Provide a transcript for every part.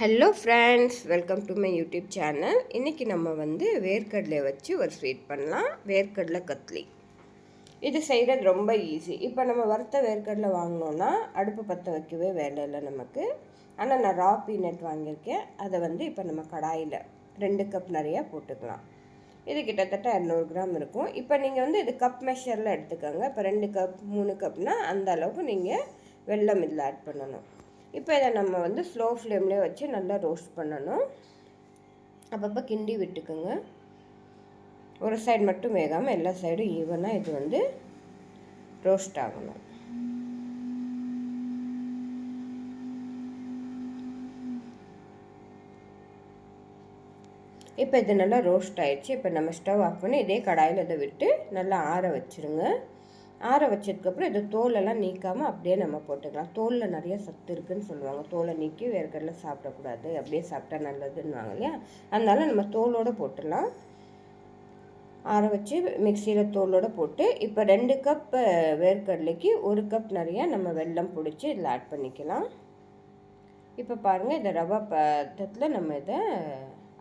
Hello friends welcome to my YouTube channel இன்றைக்கி நம்ம வந்து வேர்க்கடலை வச்சு ஒரு ஸ்வீட் பண்ணலாம். வேர்க்கடலை கத்லி. இது செய்கிறது ரொம்ப ஈஸி இப்போ நம்ம வறுத்த வேர்க்கடலை வாங்கினோன்னா அடுப்பு பற்ற வைக்கவே வேலை இல்லை நமக்கு. ஆனால் நான் ரா பீனட் வாங்கியிருக்கேன். அதை வந்து இப்போ நம்ம கடாயில் ரெண்டு கப் நிறையா போட்டுக்கலாம். இது கிட்டத்தட்ட இரநூறு கிராம் இருக்கும். இப்போ நீங்கள் வந்து இது கப் மெஷரில் எடுத்துக்கோங்க. இப்போ ரெண்டு கப் மூணு கப்னால் அந்த அளவுக்கு நீங்கள் வெல்லம் இதில் ஆட் பண்ணணும். இப்போ இதை நம்ம வந்து ஸ்லோ ஃப்ளேம்லேயே வச்சு நல்லா ரோஸ்ட் பண்ணணும். அப்பப்போ கிண்டி விட்டுக்குங்க. ஒரு சைடு மட்டும் வேகாமல் எல்லா சைடும் ஈவனாக இது வந்து ரோஸ்ட் ஆகணும். இப்போ இது நல்லா ரோஸ்ட் ஆயிடுச்சு. இப்போ நம்ம ஸ்டவ் ஆஃப் பண்ணி இதே கடாயில் இதை விட்டு நல்லா ஆற வச்சுருங்க. ஆற வச்சதுக்கப்புறம் இது தோலெல்லாம் நீக்காமல் அப்படியே நம்ம போட்டுக்கலாம். தோலில் நிறைய சத்து இருக்குதுன்னு சொல்லுவாங்க. தோலை நீக்கி வேர்க்கடலை சாப்பிடக்கூடாது. அப்படியே சாப்பிட்டா நல்லதுன்னுவாங்க இல்லையா? அதனால நம்ம தோலோடு போட்டுடலாம். ஆற வச்சு மிக்சியில் தோலோடு போட்டு இப்போ ரெண்டு கப் வேர்க்கடலைக்கு ஒரு கப் நிறையா நம்ம வெல்லம் பிடிச்சி இதில் ஆட் பண்ணிக்கலாம். இப்போ பாருங்கள் இந்த ரவா பதத்தில் நம்ம இதை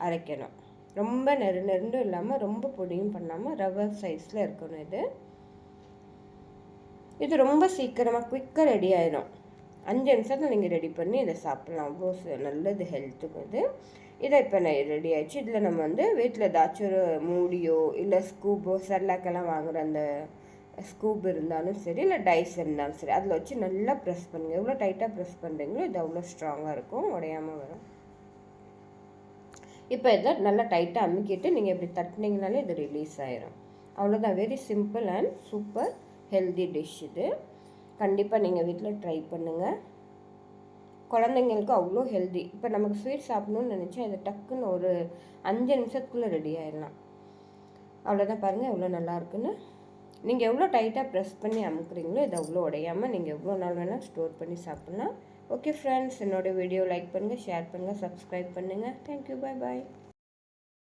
அரைக்கணும். ரொம்ப நெரு நெருண்டும் இல்லாமல் ரொம்ப பொடியும் பண்ணாமல் ரவை சைஸில் இருக்கணும் இது. இது ரொம்ப சீக்கிரமாக குயிக்காக ரெடி ஆயிடும் அஞ்சு நிமிஷத்தில் நீங்கள் ரெடி பண்ணி இதை சாப்பிட்லாம். அவ்வளோ நல்லது ஹெல்த்துக்கு இது. இதை இப்போ நான் ரெடி ஆயிடுச்சு. இதில் நம்ம வந்து வீட்டில் ஏதாச்சும் ஒரு மூடியோ இல்லை ஸ்கூப்போ செர்லாக்கெல்லாம் வாங்குகிற அந்த ஸ்கூப் இருந்தாலும் சரி இல்லை டைஸ் இருந்தாலும் சரி அதில் வச்சு நல்லா ப்ரெஸ் பண்ணுங்கள் எவ்வளோ டைட்டாக ப்ரெஸ் பண்ணுறீங்களோ இது அவ்வளோ ஸ்ட்ராங்காக இருக்கும். உடையாமல் வரும். இப்போ இதை நல்லா டைட்டாக அமுக்கிட்டு நீங்கள் இப்படி தட்டினீங்கனாலே இது ரிலீஸ் ஆயிரும். அவ்வளோதான். Very simple and super healthy dish இது. கண்டிப்பாக நீங்கள் வீட்டில் ட்ரை பண்ணுங்கள் குழந்தைங்களுக்கு அவ்வளோ ஹெல்தி இப்போ நமக்கு ஸ்வீட் சாப்பிட்ணுன்னு நினச்சா இது டக்குன்னு ஒரு அஞ்சு நிமிஷத்துக்குள்ளே ரெடி ஆயிடலாம். அவ்வளோதான் பாருங்கள் எவ்வளோ நல்லா இருக்குன்னு. நீங்கள் எவ்வளோ டைட்டாக ப்ரெஸ் பண்ணி அமுக்குறீங்களோ இது அவ்வளோ உடையாமல் நீங்கள் எவ்வளோ நாள் வேணால் ஸ்டோர் பண்ணி சாப்பிட்லாம். ஓகே ஃப்ரெண்ட்ஸ் என்னோடய வீடியோ லைக் பண்ணுங்கள் ஷேர் பண்ணுங்கள் சப்ஸ்கிரைப் பண்ணுங்கள் தேங்க்யூ பாய் பாய்